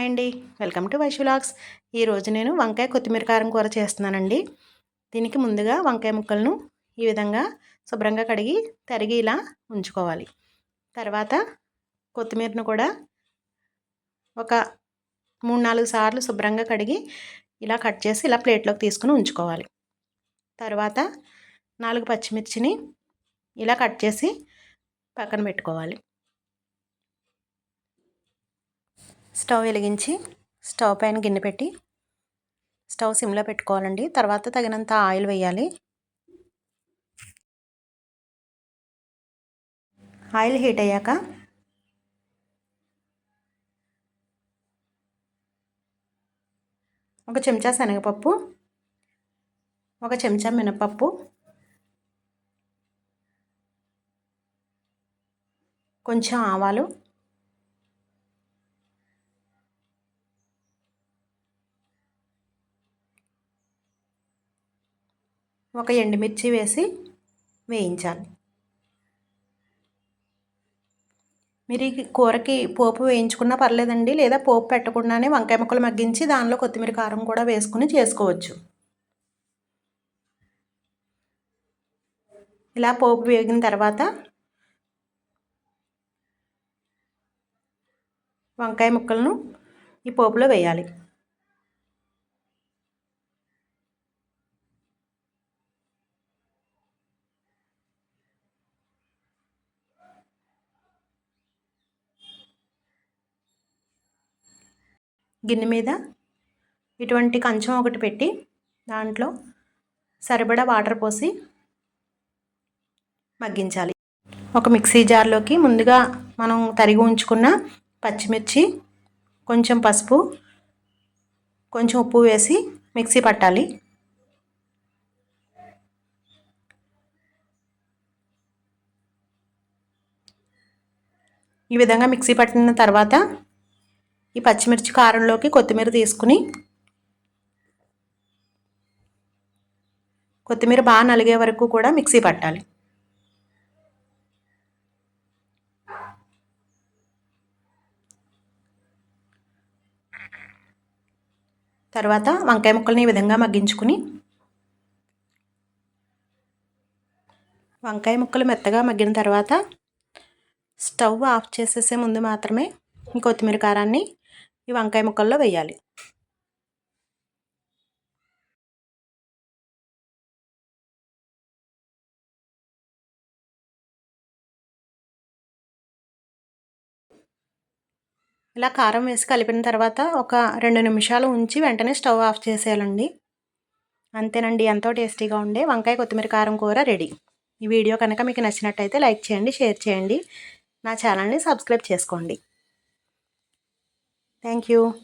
Hi అండి. Welcome to వైశ్వలాగ్స్ ఈరోజు నేను వంకాయ కొత్తిమీర కారం కూర చేస్తున్నానండి. దీనికి ముందుగా వంకాయ ముక్కలను ఈ విధంగా శుభ్రంగా కడిగి తరిగి ఇలా ఉంచుకోవాలి. తర్వాత కొత్తిమీరను కూడా ఒక మూడు నాలుగు సార్లు శుభ్రంగా కడిగి ఇలా కట్ చేసి ఇలా ప్లేట్లోకి తీసుకుని ఉంచుకోవాలి. తర్వాత నాలుగు పచ్చిమిర్చిని ఇలా కట్ చేసి పక్కన పెట్టుకోవాలి. స్టవ్ వెలిగించి స్టవ్ పైన గిన్నె పెట్టి స్టవ్ సిమ్లో పెట్టుకోవాలండి. తర్వాత తగినంత ఆయిల్ వేయాలి. ఆయిల్ హీట్ అయ్యాక ఒక చెంచా శనగపప్పు ఒక చెంచా మినపప్పు కొంచెం ఆవాలు ఒక ఎండుమిర్చి వేసి వేయించాలి. మీరు ఈ కూరకి పోపు వేయించుకున్నా పర్లేదండి లేదా పోపు పెట్టకుండానే వంకాయ ముక్కలు మగ్గించి దానిలో కొత్తిమీర కారం కూడా వేసుకుని చేసుకోవచ్చు. ఇలా పోపు వేగిన తర్వాత వంకాయ ముక్కలను ఈ పోపులో వేయాలి. గిన్నె మీద ఇటువంటి కంచం ఒకటి పెట్టి దాంట్లో సరిపడా వాటర్ పోసి మగ్గించాలి. ఒక మిక్సీ జార్లోకి ముందుగా మనం తరిగి ఉంచుకున్న పచ్చిమిర్చి కొంచెం పసుపు కొంచెం ఉప్పు వేసి మిక్సీ పట్టాలి. ఈ విధంగా మిక్సీ పట్టిన తర్వాత ఈ పచ్చిమిర్చి కారంలోకి కొత్తిమీర తీసుకుని కొత్తిమీర బాగా నలిగే వరకు కూడా మిక్సీ పట్టాలి. తర్వాత వంకాయ ముక్కల్ని ఈ విధంగా మగ్గించుకుని వంకాయ ముక్కలు మెత్తగా మగ్గిన తర్వాత స్టవ్ ఆఫ్ చేసేసే ముందు మాత్రమే కొత్తిమీర కారాన్ని ఈ వంకాయ ముక్కల్లో వేయాలి. ఇలా కారం వేసి కలిపిన తర్వాత ఒక రెండు నిమిషాలు ఉంచి వెంటనే స్టవ్ ఆఫ్ చేసేయాలండి. అంతేనండి ఎంతో టేస్టీగా ఉండే వంకాయ కొత్తిమీర కారం కూర రెడీ. ఈ వీడియో కనుక మీకు నచ్చినట్టయితే లైక్ చేయండి షేర్ చేయండి. నా ఛానల్ని సబ్స్క్రైబ్ చేసుకోండి. Thank you.